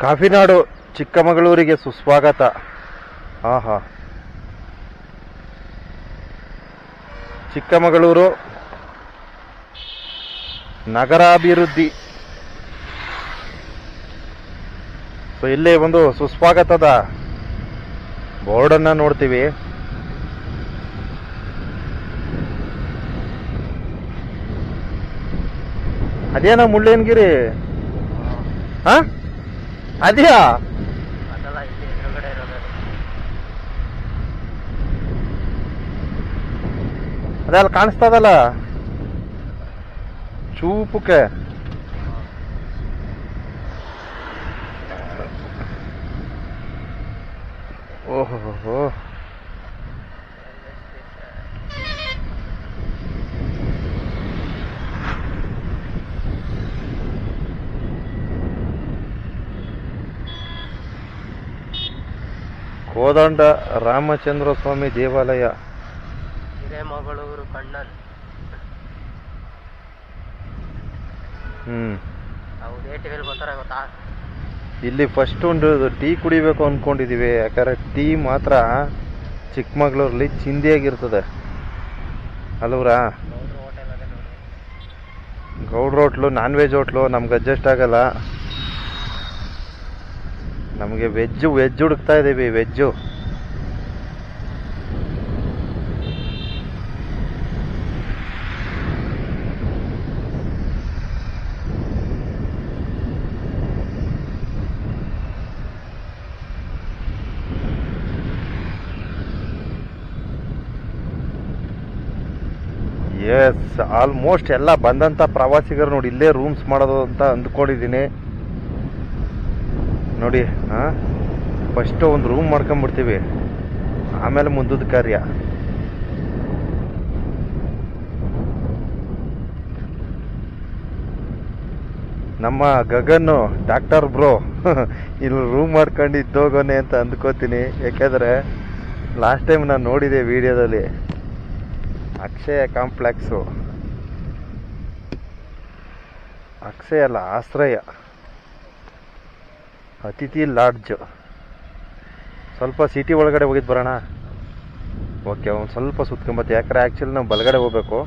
ಕಾಫಿನಾಡು ಚಿಕ್ಕಮಗಳೂರಿಗೆ ಸುಸ್ವಾಗತ. ಆಹಾ. ಚಿಕ್ಕಮಗಳೂರು ನಗರಾಭಿವೃದ್ಧಿ. ಸೊ ಇಲ್ಲಿ ಒಂದು ಸುಸ್ವಾಗತದ ಬೋರ್ಡನ್ನು ನೋಡ್ತೀವಿ. ಅದೇನೋ ಮುಳ್ಳಯ್ಯನಗಿರಿ? ಹಾ? ಅದ್ಯಾ? ಅದೆಲ್ಲ ಕಾಣಿಸ್ತದಲ್ಲ? ಚೂಪುಕೆ ಓಹೋ ಕೋದಂಡ ರಾಮಚಂದ್ರ ಸ್ವಾಮಿ ದೇವಾಲಯ ಹಿರೇಮಗಳೂರು ಕಣ್ಣನ್. ಹ್ಮ್. ಗೊತ್ತಾ? ಇಲ್ಲಿ ಫಸ್ಟ್ ಒಂದು ಟೀ ಕುಡಿಬೇಕು ಅನ್ಕೊಂಡಿದೀವಿ. ಯಾಕಂದ್ರೆ ಟೀ ಮಾತ್ರ ಚಿಕ್ಕಮಗಳೂರಲ್ಲಿ ಚಿಂದಿಯಾಗಿರ್ತದೆ. ಅಲ್ವ್ರಾ ಗೌಡ್ರ ಹೋಟ್ಲು ನಾನ್ ವೆಜ್ ಹೋಟ್ಲು ನಮ್ಗೆ ಅಡ್ಜಸ್ಟ್ ಆಗಲ್ಲ. ನಮಗೆ ವೆಜ್ಜು ವೆಜ್ ಹುಡುಕ್ತಾ ಇದ್ದೀವಿ ವೆಜ್ಜು. ಎಸ್ ಆಲ್ಮೋಸ್ಟ್ ಎಲ್ಲ ಬಂದಂತ ಪ್ರವಾಸಿಗರು ನೋಡಿ, ಇಲ್ಲೇ ರೂಮ್ಸ್ ಮಾಡೋದು ಅಂತ ಅಂದ್ಕೊಂಡಿದ್ದೀನಿ. ನೋಡಿ, ಹಾ? ಫಸ್ಟ್ ಒಂದು ರೂಮ್ ಮಾಡ್ಕೊಂಡ್ಬಿಡ್ತೀವಿ. ಆಮೇಲೆ ಮುಂದದ ಕಾರ್ಯ. ನಮ್ಮ ಗಗನ್ನು ಡಾಕ್ಟರ್ ಬ್ರೋ ಇಲ್ಲಿ ರೂಮ್ ಮಾಡ್ಕೊಂಡು ಇದ್ದೋಗೋನೆ ಅಂತ ಅಂದ್ಕೋತೀನಿ. ಯಾಕೆಂದ್ರೆ ಲಾಸ್ಟ್ ಟೈಮ್ ನಾನು ನೋಡಿದೆ ವಿಡಿಯೋದಲ್ಲಿ, ಅಕ್ಷಯ ಕಾಂಪ್ಲೆಕ್ಸು ಅಕ್ಷಯ ಅಲ್ಲ, ಆಶ್ರಯ. ಅತಿಥಿ ಲಾಡ್ಜ್. ಸ್ವಲ್ಪ ಸಿಟಿ ಒಳಗಡೆ ಹೋಗಿದ್ದು ಬರೋಣ. ಓಕೆ, ಒಂದು ಸ್ವಲ್ಪ ಸುತ್ಕೊಂಬತ್ತೆ. ಯಾಕಂದ್ರೆ ಆ್ಯಕ್ಚುಲಿ ನಾವು ಬಲಗಡೆ ಹೋಗ್ಬೇಕು.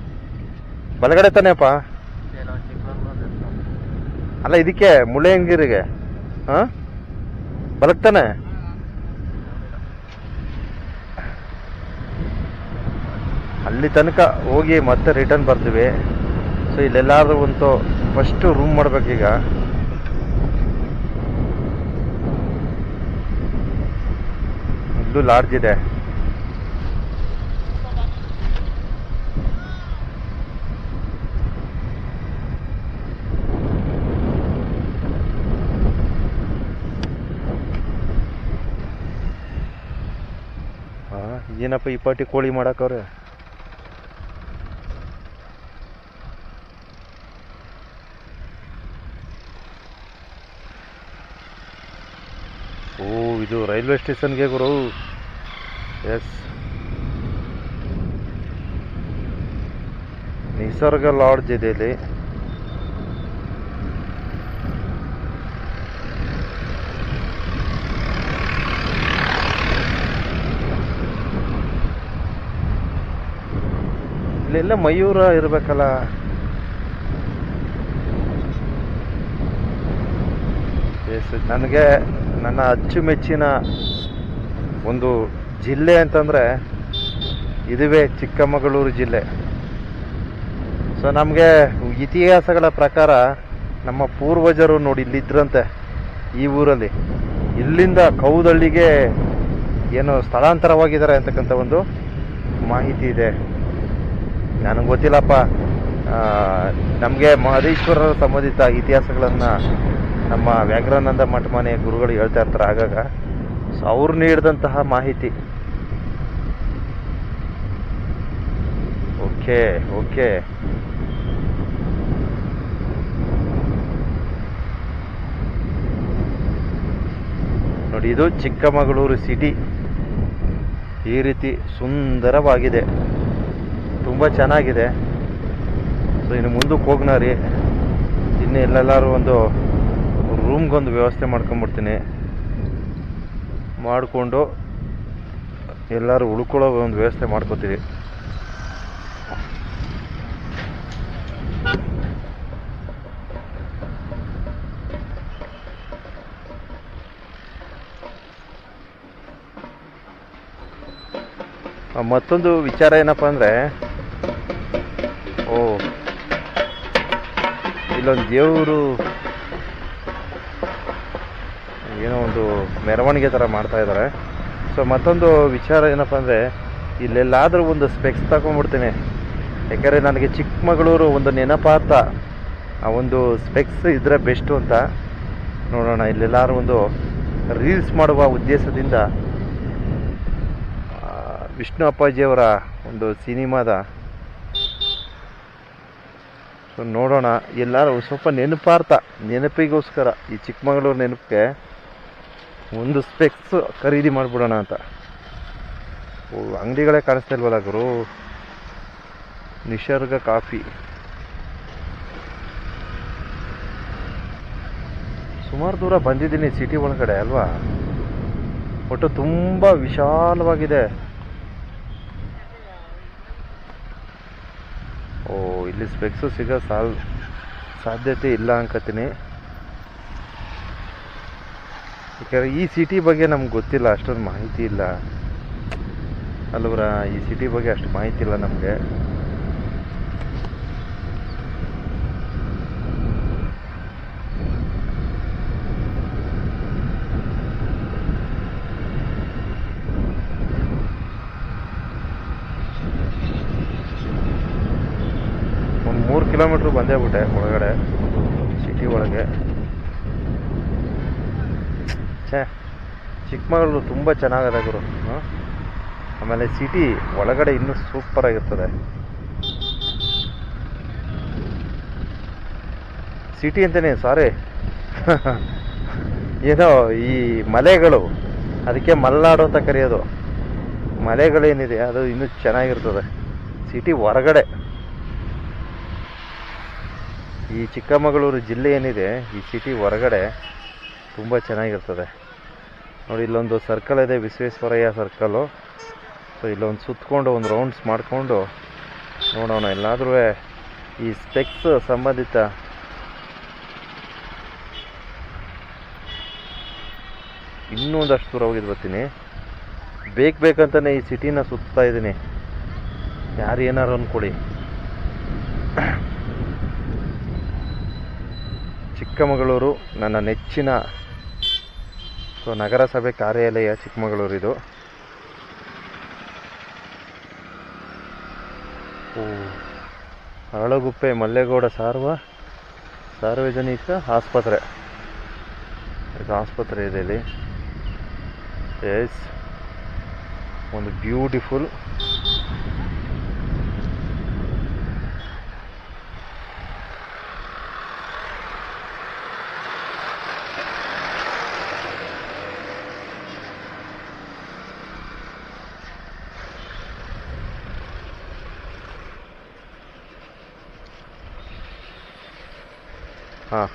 ಬಲಗಡೆ ತಾನೇಪ್ಪ? ಅಲ್ಲ, ಇದಕ್ಕೆ ಮುಳ್ಳಯ್ಯನಗಿರಿಗೆ. ಹಾಂ? ಬಲಗ್ತಾನೆ ಅಲ್ಲಿ ತನಕ ಹೋಗಿ ಮತ್ತೆ ರಿಟರ್ನ್ ಬರ್ತೀವಿ ಸೊ ಇಲ್ಲೆಲ್ಲಾದ್ರೂ ಒಂದು ಫಸ್ಟ್ ರೂಮ್ ಮಾಡ್ಬೇಕೀಗ. ಇಲ್ಲೂ ಲಾಡ್ಜ್ ಇದೆ. ಏನಪ್ಪ ಈ ಪಾಟಿ ಕೋಳಿ ಮಾಡಕ್ಕವ್ರೆ ಓ ಇದು ರೈಲ್ವೆ ಸ್ಟೇಷನ್ಗೆ ಗುರು. ಎಸ್ ನಿಸರ್ಗ ಲಾಡ್ಜ್ ಇದೆ ಇಲ್ಲಿ. ಇಲ್ಲೆಲ್ಲ ಮಯೂರ ಇರಬೇಕಲ್ಲ. ಎಸ್ ನನಗೆ ನನ್ನ ಅಚ್ಚುಮೆಚ್ಚಿನ ಒಂದು ಜಿಲ್ಲೆ ಅಂತಂದರೆ ಇದುವೇ ಚಿಕ್ಕಮಗಳೂರು ಜಿಲ್ಲೆ. ಸೊ ನಮಗೆ ಇತಿಹಾಸಗಳ ಪ್ರಕಾರ ನಮ್ಮ ಪೂರ್ವಜರು ನೋಡಿ ಇಲ್ಲಿದ್ರಂತೆ ಈ ಊರಲ್ಲಿ. ಇಲ್ಲಿಂದ ಕೌದಳ್ಳಿಗೆ ಏನು ಸ್ಥಳಾಂತರವಾಗಿದ್ದಾರೆ ಅಂತಕ್ಕಂಥ ಒಂದು ಮಾಹಿತಿ ಇದೆ. ನನಗೆ ಗೊತ್ತಿಲ್ಲಪ್ಪ. ನಮಗೆ ಮಹದೇಶ್ವರರ ಸಂಬಂಧಿತ ಇತಿಹಾಸಗಳನ್ನು ನಮ್ಮ ವ್ಯಾಘ್ರಾನಂದ ಮಠಮಾನೆಯ ಗುರುಗಳು ಹೇಳ್ತಾ ಇರ್ತಾರೆ ಆಗಾಗ. ಸೊ ಅವ್ರು ನೀಡಿದಂತಹ ಮಾಹಿತಿ. Okay okay. ನೋಡಿ, ಇದು ಚಿಕ್ಕಮಗಳೂರು ಸಿಟಿ ಈ ರೀತಿ ಸುಂದರವಾಗಿದೆ. ತುಂಬ ಚೆನ್ನಾಗಿದೆ. ಸೊ ಇನ್ನು ಮುಂದಕ್ಕೆ ಹೋಗ್ನಾರಿ. ಇನ್ನು ಎಲ್ಲೆಲ್ಲರೂ ಒಂದು ರೂಮ್ಗೊಂದು ವ್ಯವಸ್ಥೆ ಮಾಡ್ಕೊಂಬಿಡ್ತೀನಿ. ಮಾಡಿಕೊಂಡು ಎಲ್ಲರೂ ಉಳ್ಕೊಳ್ಳೋ ಒಂದು ವ್ಯವಸ್ಥೆ ಮಾಡ್ಕೋತೀವಿ. ಮತ್ತೊಂದು ವಿಚಾರ ಏನಪ್ಪ ಅಂದರೆ, ಓ, ಇಲ್ಲೊಂದು ದೇವರು ಏನೋ ಒಂದು ಮೆರವಣಿಗೆ ಥರ ಮಾಡ್ತಾ ಇದ್ದಾರೆ ಸೊ ಮತ್ತೊಂದು ವಿಚಾರ ಏನಪ್ಪ ಅಂದರೆ, ಇಲ್ಲೆಲ್ಲಾದರೂ ಒಂದು ಸ್ಪೆಕ್ಸ್ ತಗೊಂಡ್ಬಿಡ್ತೀನಿ. ಯಾಕಂದರೆ ನನಗೆ ಚಿಕ್ಕಮಗಳೂರು ಒಂದು ನೆನಪಾತ ಆ ಒಂದು ಸ್ಪೆಕ್ಸ್ ಇದ್ದರೆ ಬೆಸ್ಟು ಅಂತ. ನೋಡೋಣ ಇಲ್ಲೆಲ್ಲಾರು ಒಂದು ರೀಲ್ಸ್ ಮಾಡುವ ಉದ್ದೇಶದಿಂದ ವಿಷ್ಣು ಅಪ್ಪಾಜಿಯವರ ಒಂದು ಸಿನಿಮಾದ. ಸೊ ನೋಡೋಣ, ಎಲ್ಲರೂ ಸ್ವಲ್ಪ ನೆನಪಾರ್ಥ, ನೆನಪಿಗೋಸ್ಕರ ಈ ಚಿಕ್ಕಮಗಳೂರು ನೆನಪಿಗೆ. ಒಂದು ಸ್ಪೆಕ್ಸ್ ಖರೀದಿ ಮಾಡಿಬಿಡೋಣ ಅಂತ. ಓ, ಅಂಗಡಿಗಳೇ ಕಾಣಿಸ್ತಾ ಇಲ್ವಲ್ಲ ಗುರು? ನಿಸರ್ಗ ಕಾಫಿ. ಸುಮಾರು ದೂರ ಬಂದಿದ್ದೀನಿ ಸಿಟಿ ಒಳಗಡೆ, ಅಲ್ವಾ? ಒಟ್ಟು ತುಂಬ ವಿಶಾಲವಾಗಿದೆ. ಓ, ಇಲ್ಲಿ ಸ್ಪೆಕ್ಸು ಸಿಗೋ ಸಾಲ್ ಸಾಧ್ಯತೆ ಇಲ್ಲ ಅನ್ಕೋತೀನಿ. ಯಾಕಂದ್ರೆ ಈ ಸಿಟಿ ಬಗ್ಗೆ ನಮ್ಗೆ ಗೊತ್ತಿಲ್ಲ, ಅಷ್ಟೊಂದು ಮಾಹಿತಿ ಇಲ್ಲ. ಅಲ್ವರ, ಈ ಸಿಟಿ ಬಗ್ಗೆ ಅಷ್ಟು ಮಾಹಿತಿ ಇಲ್ಲ ನಮಗೆ. ಒಂದು ಮೂರು ಕಿಲೋಮೀಟ್ರ್ ಬಂದೇ ಬಿಟ್ಟೆ ಒಳಗಡೆ ಸಿಟಿ ಒಳಗೆ. ಛೇ, ಚಿಕ್ಕಮಗಳೂರು ತುಂಬ ಚೆನ್ನಾಗದೆ ಗುರು. ಆಮೇಲೆ ಸಿಟಿ ಒಳಗಡೆ ಇನ್ನೂ ಸೂಪರ್ ಆಗಿರ್ತದೆ. ಸಿಟಿ ಅಂತಲೇ ಸಾರಿ ಏನೋ ಈ ಮಲೆಗಳು, ಅದಕ್ಕೆ ಮಲೆನಾಡು ಅಂತ ಕರೆಯೋದು. ಮಲೆಗಳೇನಿದೆ, ಅದು ಇನ್ನೂ ಚೆನ್ನಾಗಿರ್ತದೆ. ಸಿಟಿ ಹೊರಗಡೆ. ಈ ಚಿಕ್ಕಮಗಳೂರು ಜಿಲ್ಲೆ ಏನಿದೆ, ಈ ಸಿಟಿ ಹೊರಗಡೆ ತುಂಬ ಚೆನ್ನಾಗಿರ್ತದೆ. ನೋಡಿ, ಇಲ್ಲೊಂದು ಸರ್ಕಲ್ ಇದೆ, ವಿಶ್ವೇಶ್ವರಯ್ಯ ಸರ್ಕಲ್ಲು ಸೊ ಇಲ್ಲೊಂದು ಸುತ್ತಕೊಂಡು ಒಂದು ರೌಂಡ್ಸ್ ಮಾಡಿಕೊಂಡು ನೋಡೋಣ. ಎಲ್ಲಾದ್ರೂ ಈ ಸ್ಪೆಕ್ಸ್ ಸಂಬಂಧಿತ ಇನ್ನೊಂದಷ್ಟು ದೂರ ಹೋಗಿದ್ದು ಬರ್ತೀನಿ. ಬೇಕು ಬೇಕಂತಲೇ ಈ ಸಿಟಿನ ಸುತ್ತಾ ಇದ್ದೀನಿ. ಯಾರು ಏನಾರು ಅಂದ್ಕೊಳ್ಳಿ ಚಿಕ್ಕಮಗಳೂರು, ನನ್ನ ನೆಚ್ಚಿನ ಸೊ ನಗರಸಭೆ ಕಾರ್ಯಾಲಯ ಚಿಕ್ಕಮಗಳೂರಿದು. ಅರಳಗುಪ್ಪೆ ಮಲ್ಲೇಗೌಡ ಸಾರ್ವ ಸಾರ್ವಜನಿಕ ಆಸ್ಪತ್ರೆ. ಇದು ಆಸ್ಪತ್ರೆ ಇದೆ ಇಲ್ಲಿ. ಎಸ್ ಒಂದು ಬ್ಯೂಟಿಫುಲ್ ಹಾಂ.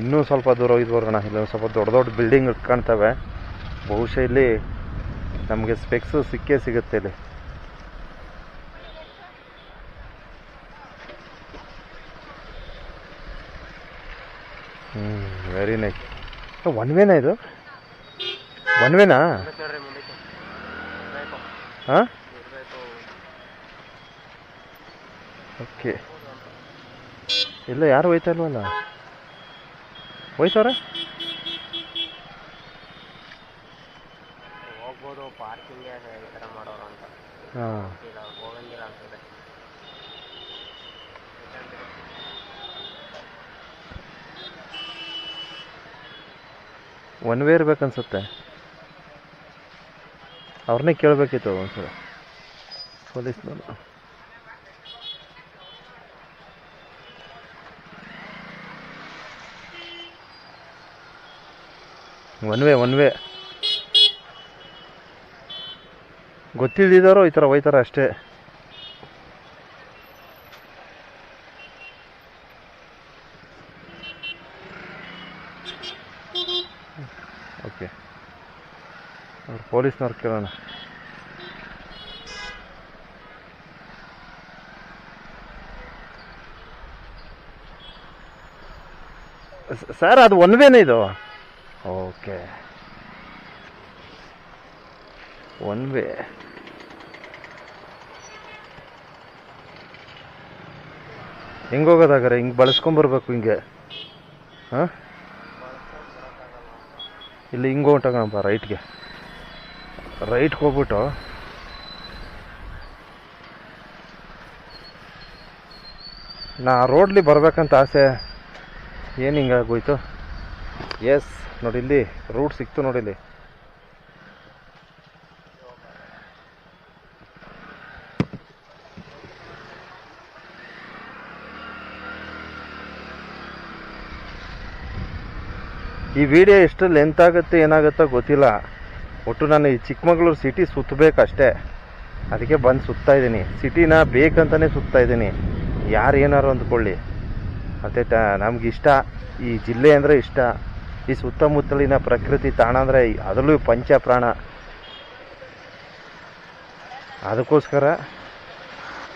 ಇನ್ನೂ ಸ್ವಲ್ಪ ದೂರ ಹೋಗಿ ಬರೋಣ ಇಲ್ಲಿ ಸ್ವಲ್ಪ ದೊಡ್ಡ ದೊಡ್ಡ ಬಿಲ್ಡಿಂಗ್ ಕಾಣ್ತವೆ. ಬಹುಶಃ ಇಲ್ಲಿ ನಮಗೆ ಸ್ಪೆಕ್ಸು ಸಿಕ್ಕೇ ಸಿಗುತ್ತೆ ಇಲ್ಲಿ. ಹ್ಞೂ ವೆರಿ ನೈಸ್ ಒನ್ ವೇನಾ ಇದು? ಒನ್ ವೇನಾ ಹಾಂ? ಓಕೆ ಇಲ್ಲ ಯಾರು ಹೋಯ್ತಾ ಇಲ್ವಲ್ಲ ಹೋಯ್ತವ್ರೆ? ಹೋಗ್ಬೋದು ಪಾರ್ಕಿಂಗ್ ಈ ಥರ ಮಾಡೋರು ಅಂತ. ಹಾಂ. ಇಲ್ಲ ಹೋಗಂಗಿಲ್ಲ ಅನ್ಸುತ್ತೆ. ಒನ್ ವೇ ಇರ್ಬೇಕನ್ಸುತ್ತೆ ಅವ್ರನ್ನೇ ಕೇಳಬೇಕಿತ್ತು ಒಂದ್ಸಲ. ಪೊಲೀಸ್ನವರು ಒನ್ ವೇ ಒನ್ ವೇ ಗೊತ್ತಿಲ್ದಿದ್ದಾರೋ ಈ ಥರ ಒಯ್ತಾರೆ ಅಷ್ಟೇ. ಓಕೆ ಅವ್ರು ಪೊಲೀಸ್ನವ್ರು ಕೇಳೋಣ. ಸರ್, ಅದು ಒನ್ ವೇನೇ ಇದು. ಓಕೆ ಒನ್ ವೇ ಹಿಂಗೆ ಹೋಗೋದಾಗಾರೆ? ಹಿಂಗೆ ಬಳಸ್ಕೊಂಬರ್ಬೇಕು ಹಿಂಗೆ. ಹಾಂ? ಇಲ್ಲಿ ಹಿಂಗೆ ಹೊಂಟಾಗಪ್ಪ ರೈಟ್ಗೆ ರೈಟ್ಗೆ ಹೋಗ್ಬಿಟ್ಟು. ನಾ ರೋಡ್ಲಿ ಬರಬೇಕಂತ ಆಸೆ. ಏನು ಹಿಂಗಾಗೋಯ್ತು ಎಸ್ ನೋಡಿ ಇಲ್ಲಿ ರೂಟ್ ಸಿಕ್ತು ನೋಡಿ ಇಲ್ಲಿ. ಈ ವಿಡಿಯೋ ಎಷ್ಟು ಲೆಂತ್ ಆಗುತ್ತೆ, ಏನಾಗುತ್ತೋ ಗೊತ್ತಿಲ್ಲ. ಒಟ್ಟು ನಾನು ಈ ಚಿಕ್ಕಮಗಳೂರು ಸಿಟಿ ಸುತ್ತಬೇಕಷ್ಟೇ. ಅದಕ್ಕೆ ಬಂದು ಸುತ್ತಾ ಇದ್ದೀನಿ. ಸಿಟಿನ ಬೇಕಂತಲೇ ಸುತ್ತಾ ಇದ್ದೀನಿ. ಯಾರು ಏನಾರು ಅಂದ್ಕೊಳ್ಳಿ. ಮತ್ತು ನಮಗಿಷ್ಟ. ಈ ಜಿಲ್ಲೆ ಅಂದರೆ ಇಷ್ಟ. ಈ ಸುತ್ತಮುತ್ತಲಿನ ಪ್ರಕೃತಿ ತಾಣ ಅಂದರೆ ಅದರಲ್ಲೂ ಪಂಚಪ್ರಾಣ. ಅದಕ್ಕೋಸ್ಕರ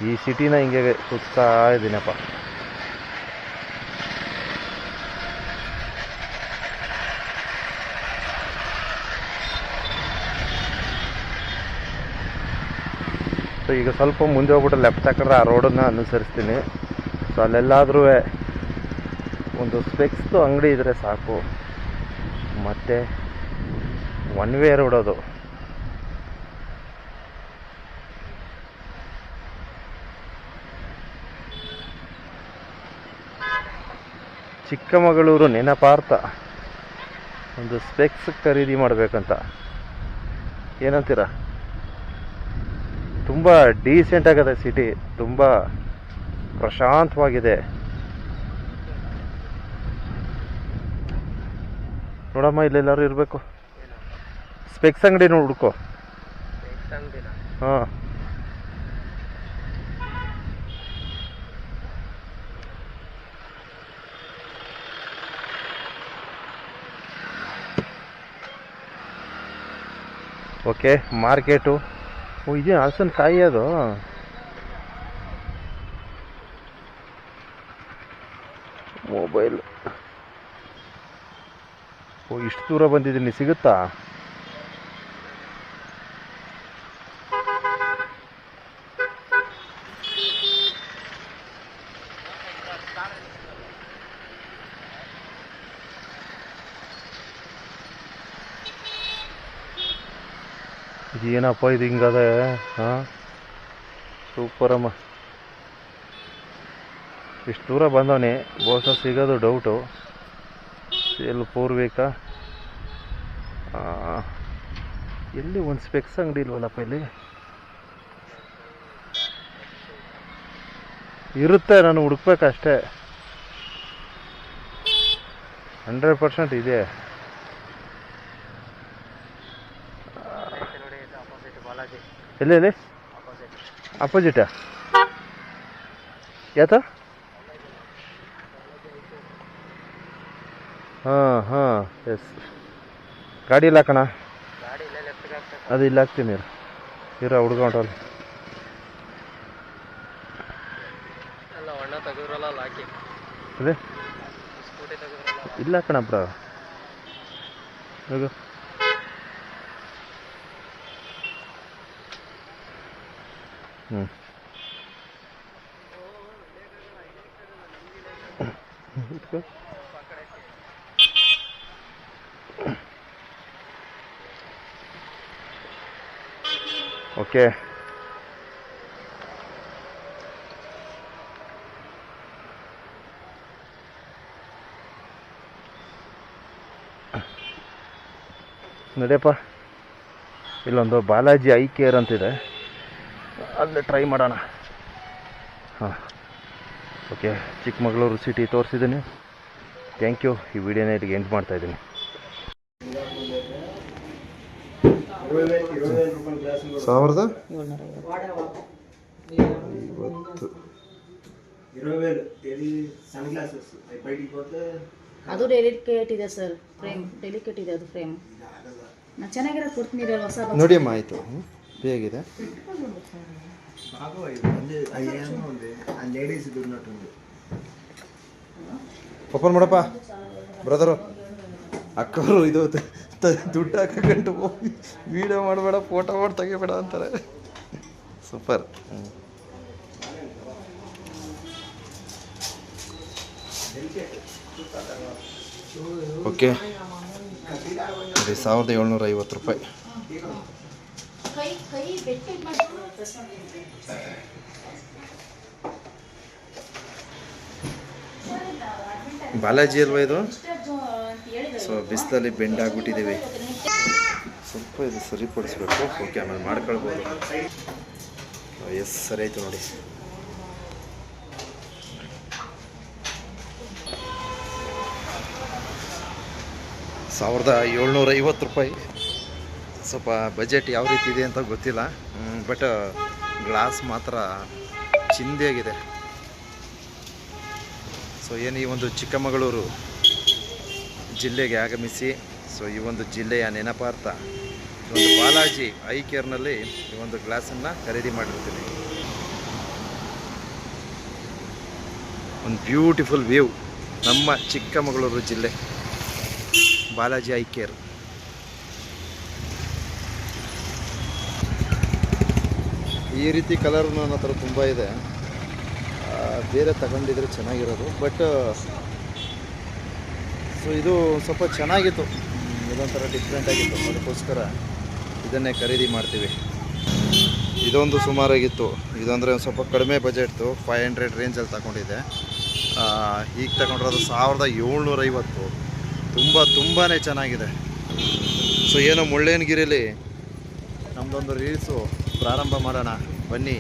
ಈ ಸಿಟಿನ ಹಿಂಗೆ ಸುತ್ತಾ ಇದ್ದೀನಪ್ಪ. ಸೊ ಈಗ ಸ್ವಲ್ಪ ಮುಂದೆ ಹೋಗ್ಬಿಟ್ಟು ಲೆಫ್ಟ್ ಹಾಕಿದ್ರೆ ಆ ರೋಡನ್ನು ಅನುಸರಿಸ್ತೀನಿ. ಸೊ ಅಲ್ಲೆಲ್ಲಾದ್ರೂ ಒಂದು ಸ್ಪೆಕ್ಸ್ದು ಅಂಗಡಿ ಇದ್ದರೆ ಸಾಕು. ಮತ್ತು ಒನ್ ವೇ ರೋಡ್ ಅದು. ಚಿಕ್ಕಮಗಳೂರು ನೆನಪಾರ್ಥ. ಒಂದು ಸ್ಪೆಕ್ಸ್ ಖರೀದಿ ಮಾಡಬೇಕಂತ. ಏನಂತೀರ? ತುಂಬ ಡೀಸೆಂಟ್ ಆಗಿದೆ ಸಿಟಿ ತುಂಬ ಪ್ರಶಾಂತವಾಗಿದೆ. ನೋಡಮ್ಮ ಇಲ್ಲೆಲ್ಲರೂ ಇರಬೇಕು. ಸ್ಪೆಕ್ಸ್ ಅಂಗಡಿ ಹುಡ್ಕೋ. ಹಾಂ. Okay market. ಓ ಇದೆ ಹಲಸಿನಕಾಯಿ ಅದು. ಮೊಬೈಲ್. ಓ, ಇಷ್ಟು ದೂರ ಬಂದಿದ್ದೀನಿ ಸಿಗುತ್ತಾ? ಏನಪ್ಪ ಇದು ಹಿಂಗದೆ ಹಾಂ ಸೂಪರಮ್ಮ ಇಷ್ಟು ದೂರ ಬಂದವನೇ, ಬಹುಶಃ ಸಿಗೋದು ಡೌಟು ಎಲ್ಲಿ ಪೂರ್ವಿಕ ಎಲ್ಲಿ ಒಂದು ಸ್ಪೆಕ್ಸ್ ಅಂಗಡಿ ಇಲ್ವಲ್ಲಪ್ಪ ಇಲ್ಲಿ? ಇರುತ್ತೆ, ನಾನು ಹುಡುಕ್ಬೇಕಷ್ಟೇ. ಹಂಡ್ರೆಡ್ ಪರ್ಸೆಂಟ್ ಇದೆ. ಎಲ್ಲಿ ಎಲ್ಲಿ? ಅಪೋಸಿಟಾ ಯಾತ? ಹಾಂ ಹಾಂ ಎಸ್ ಗಾಡಿ ಇಲ್ಲ ಕಣ? ಅದು ಇಲ್ಲ ಹಾಕ್ತೀನಿ ಇರ ಹುಡುಗ ಹೊಂಟಲ್ಲ ಅದೇ? ಇಲ್ಲ ಕಣ ಬ್ರ. ಹ್ಞೂ ಓಕೆ. ನಡೆಯಪ್ಪ, ಇಲ್ಲೊಂದು ಬಾಲಾಜಿ ಐ ಕೇರ್ ಅಂತಿದೆ. ಅಲ್ಲಿ ಟ್ರೈ ಮಾಡೋಣ. ಹಾಂ, ಓಕೆ, ಚಿಕ್ಕಮಗಳೂರು ಸಿಟಿ ತೋರಿಸಿದ್ದೀನಿ. ಥ್ಯಾಂಕ್ ಯು ಈ ವಿಡಿಯೋನ ಇಲ್ಲಿಗೆ ಎಂಟ್ ಮಾಡ್ತಾ ಇದ್ದೀನಿ. ಸಾವಿರದ? ಇವತ್ತು ಅದು ಡೆಲಿಕೇಟ್ ಇದೆ ಸರ್ ಫ್ರೇಮ್ ಡೆಲಿಕೇಟ್ ಇದೆ ಅದು ಫ್ರೇಮ್ ನಾನು ಚೆನ್ನಾಗಿರೋ ಕೊಡ್ತೀನಿ ಹೊಸ ನೋಡಿಯಮ್ಮ ಆಯಿತು. ಹೇಗಿದೆ ಓಪನ್ ಮಾಡಪ್ಪ. ಬ್ರದರು ಅಕ್ಕವರು ಇದು ದುಡ್ಡು ಹಾಕೊಂಡು ವಿಡಿಯೋ ಮಾಡಬೇಡ ಫೋಟೋ ಮಾಡಿ ತೆಗಿಬೇಡ ಅಂತಾರೆ. ಸೂಪರ್ ಓಕೆ ಇದು ಸಾವಿರದ ಏಳ್ನೂರ ಐವತ್ತು ರೂಪಾಯಿ. ಬಾಲಾಜಿ ಅಲ್ವಾ ಇದು ಇಷ್ಟೇ ಜೋ- ಅಂತ ಹೇಳಿದ್ರು. ಸೊ ಬಿಸಿಲಲ್ಲಿ ಬೆಂಡ್ ಆಗ್ಬಿಟ್ಟಿದ್ದೀವಿ. ಸ್ವಲ್ಪ ಇದು ಸರಿಪಡಿಸ್ಬೇಕು ಓಕೆ ಆಮೇಲೆ ಮಾಡ್ಕೊಳ್ಬೋದು. ಎಸ್ ಸರಿ ಆಯಿತು ನೋಡಿ. ಸಾವಿರದ ಏಳ್ನೂರ ಐವತ್ತು ರೂಪಾಯಿ. ಸ್ವಲ್ಪ ಬಜೆಟ್ ಯಾವ ರೀತಿ ಇದೆ ಅಂತ ಗೊತ್ತಿಲ್ಲ. ಬಟ್ ಗ್ಲಾಸ್ ಮಾತ್ರ ಚಿಂದಿಯಾಗಿದೆ. ಸೊ ಏನು ಈ ಒಂದು ಚಿಕ್ಕಮಗಳೂರು ಜಿಲ್ಲೆಗೆ ಆಗಮಿಸಿ, ಸೊ ಈ ಒಂದು ಜಿಲ್ಲೆಯ ನೆನಪಾರ್ಥ ಒಂದು ಬಾಲಾಜಿ ಐ ಕೇರ್ನಲ್ಲಿ ಈ ಒಂದು ಗ್ಲಾಸನ್ನು ಖರೀದಿ ಮಾಡಿರ್ತೀನಿ ಒಂದು ಬ್ಯೂಟಿಫುಲ್ ವ್ಯೂ ನಮ್ಮ ಚಿಕ್ಕಮಗಳೂರು ಜಿಲ್ಲೆ, ಬಾಲಾಜಿ ಐ ಕೇರ್ ಈ ರೀತಿ ಕಲರ್ ನನ್ನ ಹತ್ರ ತುಂಬ ಇದೆ. ಬೇರೆ ತಗೊಂಡಿದ್ರೆ ಚೆನ್ನಾಗಿರೋದು ಬಟ್ ಸೊ ಇದು ಸ್ವಲ್ಪ ಚೆನ್ನಾಗಿತ್ತು. ಇದೊಂಥರ ಡಿಫ್ರೆಂಟ್ ಆಗಿತ್ತು. ಅದಕ್ಕೋಸ್ಕರ ಇದನ್ನೇ ಖರೀದಿ ಮಾಡ್ತೀವಿ. ಇದೊಂದು ಸುಮಾರಾಗಿತ್ತು. ಇದಂದರೆ ಒಂದು ಸ್ವಲ್ಪ ಕಡಿಮೆ ಬಜೆಟ್ದು ಫೈವ್ ಹಂಡ್ರೆಡ್ ರೇಂಜಲ್ಲಿ ತಗೊಂಡಿದ್ದೆ. ಈಗ ತಗೊಂಡಿರೋದು ಸಾವಿರದ ಏಳ್ನೂರೈವತ್ತು. ತುಂಬ ತುಂಬಾ ಚೆನ್ನಾಗಿದೆ. ಸೊ ಏನೋ ಮುಳ್ಳೇನಗಿರಿಲಿ ನಮ್ಮದೊಂದು ರೀಲ್ಸು ಪ್ರಾರಂಭ ಮಾಡೋಣ. ಬನ್ನಿ.